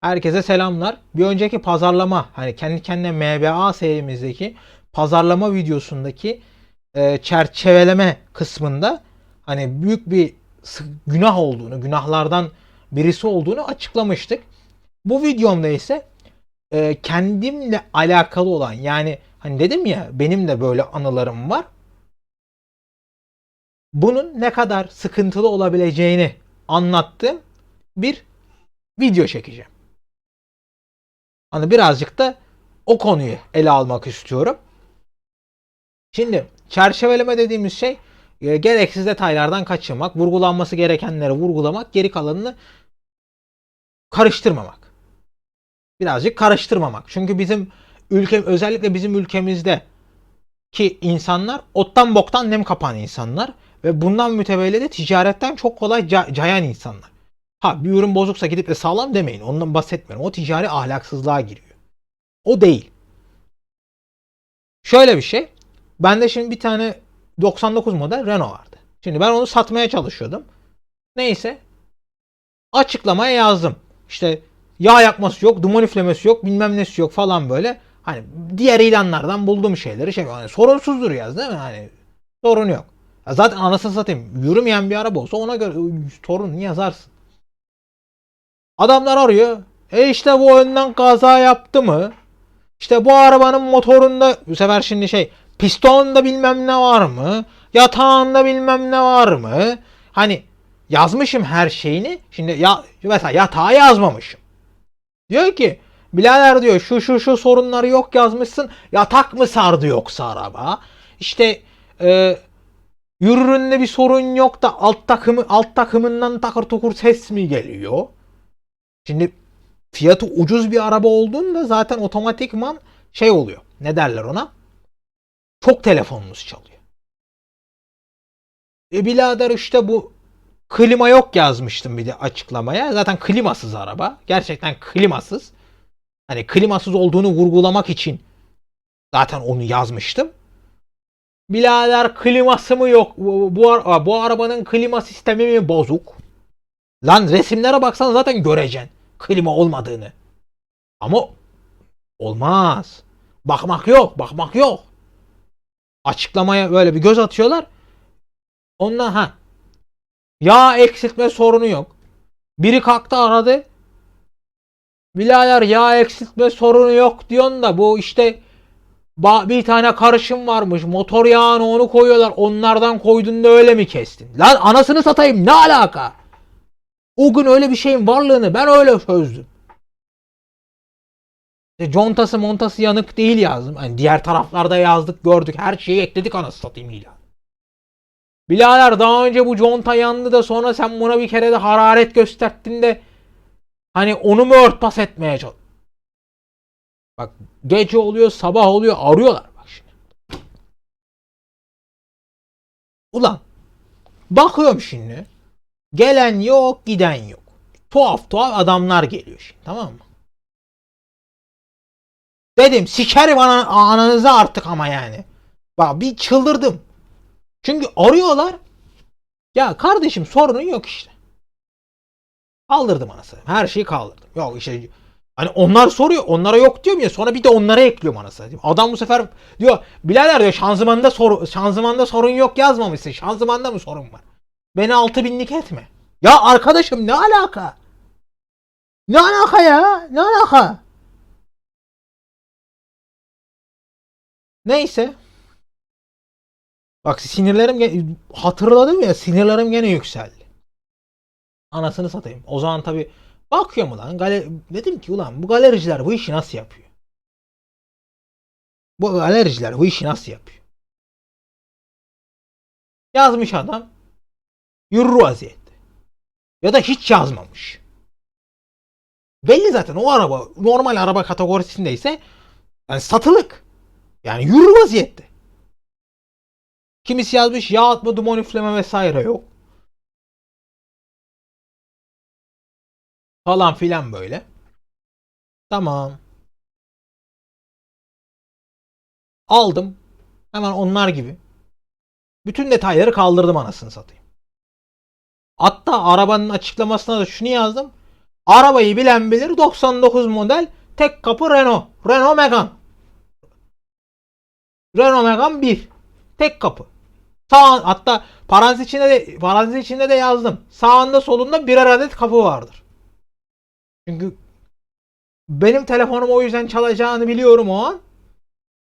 Herkese selamlar. Bir önceki pazarlama hani kendi kendine MBA serimizdeki pazarlama videosundaki e, çerçeveleme kısmında hani büyük bir günah olduğunu, günahlardan birisi olduğunu açıklamıştık. Bu videomda ise e, kendimle alakalı olan yani hani dedim ya benim de böyle anılarım var. Bunun ne kadar sıkıntılı olabileceğini anlattığım bir video çekeceğim. Hani birazcık da o konuyu ele almak istiyorum. Şimdi çerçeveleme dediğimiz şey e, gereksiz detaylardan kaçınmak, vurgulanması gerekenleri vurgulamak, geri kalanını karıştırmamak. Birazcık karıştırmamak. Çünkü bizim ülke özellikle bizim ülkemizde ki insanlar ottan boktan nem kapan insanlar ve bundan mütevelli de ticaretten çok kolay ca- cayan insanlar. Ha bir ürün bozuksa gidip de sağlam demeyin. Ondan bahsetmiyorum. O ticari ahlaksızlığa giriyor. O değil. Şöyle bir şey. Bende şimdi bir tane 99 model Renault vardı. Şimdi ben onu satmaya çalışıyordum. Neyse. Açıklamaya yazdım. İşte yağ yakması yok, duman üflemesi yok, bilmem nesi yok falan böyle. Hani diğer ilanlardan bulduğum şeyleri şey hani sorunsuzdur yaz değil mi? Hani sorun yok. Ya zaten anasını satayım. Yürümeyen bir araba olsa ona göre sorun yazarsın. Adamlar arıyor. E işte bu önden kaza yaptı mı? İşte bu arabanın motorunda bu sefer şimdi şey pistonda bilmem ne var mı? Yatağında bilmem ne var mı? Hani yazmışım her şeyini. Şimdi ya mesela yatağı yazmamışım. Diyor ki birader diyor şu şu şu sorunları yok yazmışsın. Yatak mı sardı yoksa araba? İşte e, yürüründe bir sorun yok da alt takımı alt takımından takır tukur ses mi geliyor? Şimdi fiyatı ucuz bir araba olduğunda zaten otomatikman şey oluyor. Ne derler ona? Çok telefonunuz çalıyor. E birader işte bu klima yok yazmıştım bir de açıklamaya. Zaten klimasız araba. Gerçekten klimasız. Hani klimasız olduğunu vurgulamak için zaten onu yazmıştım. Birader kliması mı yok? Bu, bu, bu arabanın klima sistemi mi bozuk? Lan resimlere baksan zaten göreceksin klima olmadığını. Ama olmaz. Bakmak yok, bakmak yok. Açıklamaya böyle bir göz atıyorlar. Ondan ha. Yağ eksiltme sorunu yok. Biri kalktı aradı. Bilader yağ eksiltme sorunu yok diyorsun da bu işte bir tane karışım varmış. Motor yağını onu koyuyorlar. Onlardan koydun da öyle mi kestin? Lan anasını satayım ne alaka? O gün öyle bir şeyin varlığını ben öyle çözdüm. İşte contası montası yanık değil yazdım. Hani diğer taraflarda yazdık gördük. Her şeyi ekledik anasını satayım ilan. Bilader daha önce bu conta yandı da sonra sen buna bir kere de hararet gösterdin de hani onu mu örtbas etmeye çalış. Bak gece oluyor sabah oluyor arıyorlar bak şimdi. Ulan bakıyorum şimdi. Gelen yok, giden yok. Tuhaf tuhaf adamlar geliyor şimdi tamam mı? Dedim sikerim ana, ananızı artık ama yani. Bak bir çıldırdım. Çünkü arıyorlar. Ya kardeşim sorunun yok işte. Kaldırdım anasını. Her şeyi kaldırdım. Yok işte hani onlar soruyor. Onlara yok diyorum ya. Sonra bir de onlara ekliyorum anasını. Adam bu sefer diyor birader diyor şanzımanda sor şanzımanda sorun yok yazmamışsın. Şanzımanda mı sorun var? Beni altı binlik etme. Ya arkadaşım ne alaka? Ne alaka ya? Ne alaka? Neyse. Bak sinirlerim hatırladım ya sinirlerim gene yükseldi. Anasını satayım. O zaman tabi bakıyorum ulan gale dedim ki ulan bu galericiler bu işi nasıl yapıyor? Bu galericiler bu işi nasıl yapıyor? Yazmış adam. Yürür vaziyette. Ya da hiç yazmamış. Belli zaten o araba normal araba kategorisindeyse yani satılık. Yani yürür vaziyette. Kimisi yazmış yağ atma, duman üfleme vesaire yok. Falan filan böyle. Tamam. Aldım. Hemen onlar gibi. Bütün detayları kaldırdım anasını satayım. Hatta arabanın açıklamasına da şunu yazdım. Arabayı bilen bilir 99 model tek kapı Renault. Renault Megane. Renault Megane 1. Tek kapı. Sağ hatta parantez içinde de parantez içinde de yazdım. Sağında solunda birer adet kapı vardır. Çünkü benim telefonum o yüzden çalacağını biliyorum o an.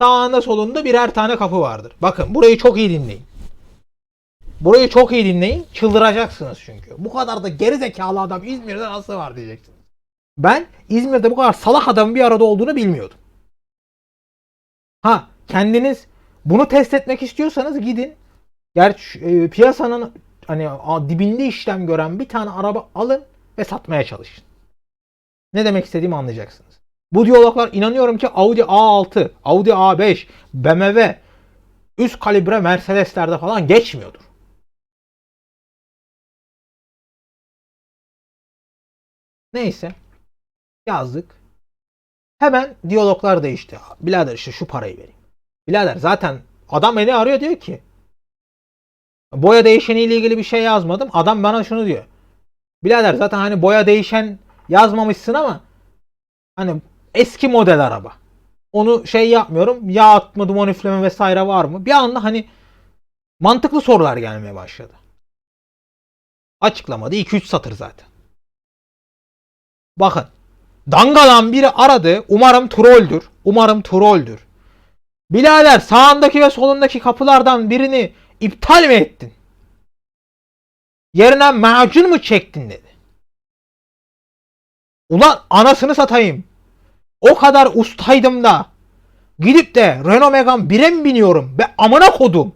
Sağında solunda birer tane kapı vardır. Bakın burayı çok iyi dinleyin. Burayı çok iyi dinleyin. Çıldıracaksınız çünkü. Bu kadar da geri zekalı adam İzmir'de nasıl var diyeceksiniz. Ben İzmir'de bu kadar salak adamın bir arada olduğunu bilmiyordum. Ha kendiniz bunu test etmek istiyorsanız gidin. Gerçi e, piyasanın hani a, dibinde işlem gören bir tane araba alın ve satmaya çalışın. Ne demek istediğimi anlayacaksınız. Bu diyaloglar inanıyorum ki Audi A6, Audi A5, BMW, üst kalibre Mercedes'lerde falan geçmiyordur. Neyse. Yazdık. Hemen diyaloglar değişti. Birader işte şu parayı vereyim. Birader zaten adam beni arıyor diyor ki boya değişeniyle ilgili bir şey yazmadım. Adam bana şunu diyor. Birader zaten hani boya değişen yazmamışsın ama hani eski model araba. Onu şey yapmıyorum. Yağ atma, duman üfleme vesaire var mı? Bir anda hani mantıklı sorular gelmeye başladı. Açıklamadı. 2-3 satır zaten. Bakın. Dangalan biri aradı. Umarım trolldür. Umarım trolldür. Bilader sağındaki ve solundaki kapılardan birini iptal mi ettin? Yerine macun mu çektin dedi. Ulan anasını satayım. O kadar ustaydım da gidip de Renault Megane 1'e mi biniyorum? Be amına kodum.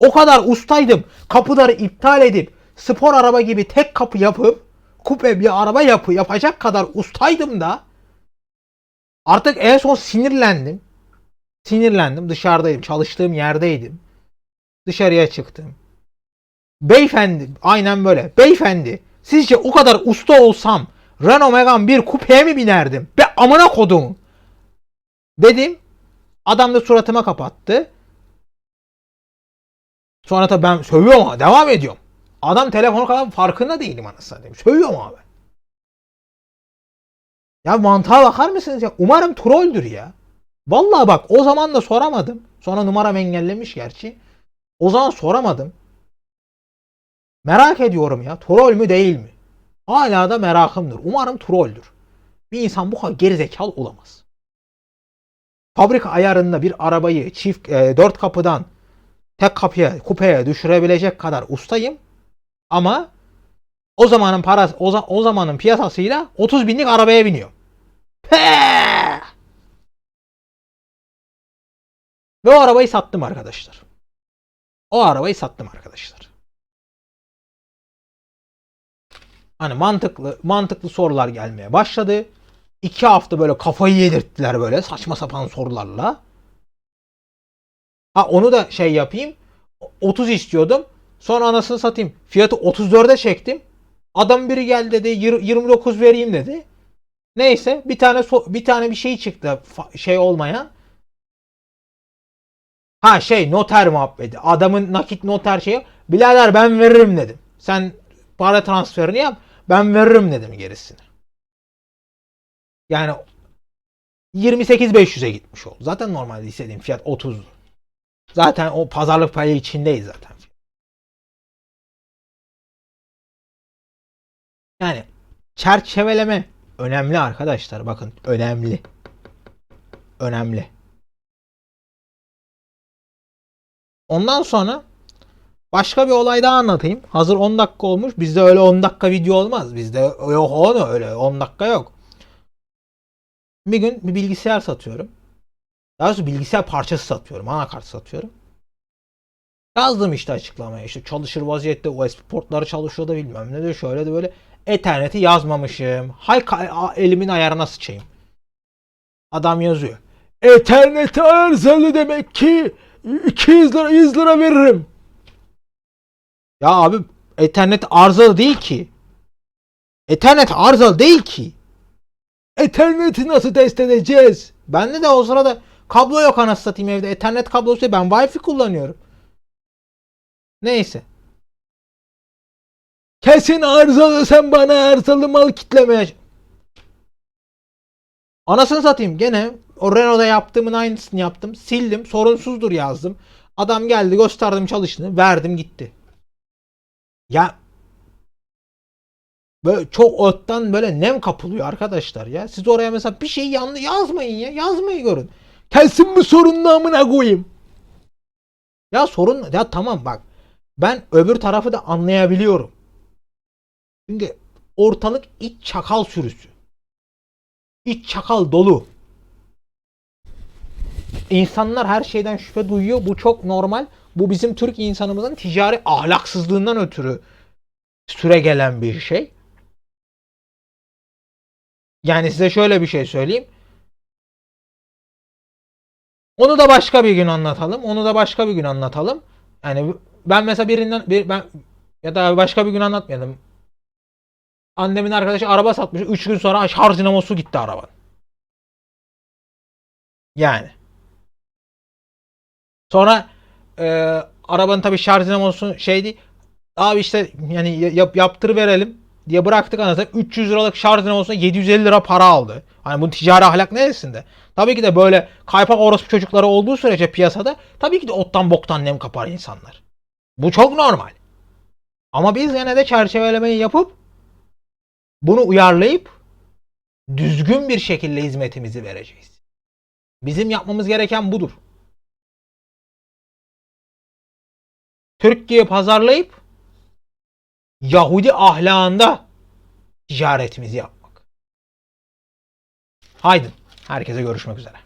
O kadar ustaydım. Kapıları iptal edip spor araba gibi tek kapı yapıp kupe bir araba yapı yapacak kadar ustaydım da artık en son sinirlendim. Sinirlendim. Dışarıdayım. Çalıştığım yerdeydim. Dışarıya çıktım. Beyefendi aynen böyle. Beyefendi sizce o kadar usta olsam Renault Megane bir kupeye mi binerdim? Be amına kodum. Dedim. Adam da suratıma kapattı. Sonra tabii ben sövüyorum ama devam ediyorum. Adam telefonu kadar farkında değilim anasını satayım. Sövüyorum abi. Ya mantığa bakar mısınız ya? Umarım trolldür ya. Vallahi bak o zaman da soramadım. Sonra numaram engellemiş gerçi. O zaman soramadım. Merak ediyorum ya. Troll mü değil mi? Hala da merakımdır. Umarım trolldür. Bir insan bu kadar gerizekalı olamaz. Fabrika ayarında bir arabayı çift e, dört kapıdan tek kapıya, kupeye düşürebilecek kadar ustayım. Ama o zamanın parası, o, o zamanın piyasasıyla 30 binlik arabaya biniyor. Pe! Ve o arabayı sattım arkadaşlar. O arabayı sattım arkadaşlar. Hani mantıklı mantıklı sorular gelmeye başladı. İki hafta böyle kafayı yedirttiler böyle saçma sapan sorularla. Ha onu da şey yapayım. 30 istiyordum. Sonra anasını satayım. Fiyatı 34'e çektim. Adam biri geldi dedi "Yir- 29 vereyim dedi. Neyse bir tane so- bir tane bir şey çıktı şey olmayan. Ha şey noter muhabbeti. Adamın nakit noter şeyi. Birader ben veririm dedim. Sen para transferini yap. Ben veririm dedim gerisini. Yani 28.500'e gitmiş oldu. Zaten normalde istediğim fiyat 30'du. Zaten o pazarlık payı içindeyiz zaten. Çerçeveleme önemli arkadaşlar. Bakın önemli. Önemli. Ondan sonra başka bir olay daha anlatayım. Hazır 10 dakika olmuş. Bizde öyle 10 dakika video olmaz. Bizde yok onu öyle 10 dakika yok. Bir gün bir bilgisayar satıyorum. Daha doğrusu bilgisayar parçası satıyorum. Anakart satıyorum. Yazdım işte açıklamaya. İşte çalışır vaziyette USB portları çalışıyor da bilmem ne de şöyle de böyle. Ethernet'i yazmamışım. Hay elimin ayarına sıçayım. Adam yazıyor. Ethernet arızalı demek ki 200 lira 100 lira veririm. Ya abi Ethernet arızalı değil ki. Ethernet arızalı değil ki. Ethernet'i nasıl test edeceğiz? Bende de o sırada kablo yok anasını satayım evde. Ethernet kablosu ben Wi-Fi kullanıyorum. Neyse. Kesin arızalı sen bana arızalı mal kitlemeye. Anasını satayım gene o Renault'da yaptığımın aynısını yaptım. Sildim sorunsuzdur yazdım. Adam geldi gösterdim çalıştığını verdim gitti. Ya böyle çok ottan böyle nem kapılıyor arkadaşlar ya. Siz oraya mesela bir şey yanlış yazmayın ya. Yazmayı görün. Kesin bu sorunun amına koyayım. Ya sorun ya tamam bak. Ben öbür tarafı da anlayabiliyorum. Çünkü ortalık iç çakal sürüsü. İç çakal dolu. İnsanlar her şeyden şüphe duyuyor. Bu çok normal. Bu bizim Türk insanımızın ticari ahlaksızlığından ötürü süre gelen bir şey. Yani size şöyle bir şey söyleyeyim. Onu da başka bir gün anlatalım. Onu da başka bir gün anlatalım. Yani ben mesela birinden bir ben ya da başka bir gün anlatmayalım. Annemin arkadaşı araba satmış. 3 gün sonra şarj dinamosu gitti arabanın. Yani. Sonra e, arabanın tabii şarj dinamosu şeydi. Abi işte yani yap, yaptır verelim diye bıraktık anasını. 300 liralık şarj dinamosuna 750 lira para aldı. Hani bu ticari ahlak neresinde? Tabii ki de böyle kaypak orospu çocukları olduğu sürece piyasada tabii ki de ottan boktan nem kapar insanlar. Bu çok normal. Ama biz yine de çerçevelemeyi yapıp bunu uyarlayıp düzgün bir şekilde hizmetimizi vereceğiz. Bizim yapmamız gereken budur. Türkiye pazarlayıp Yahudi ahlakında ticaretimizi yapmak. Haydi herkese görüşmek üzere.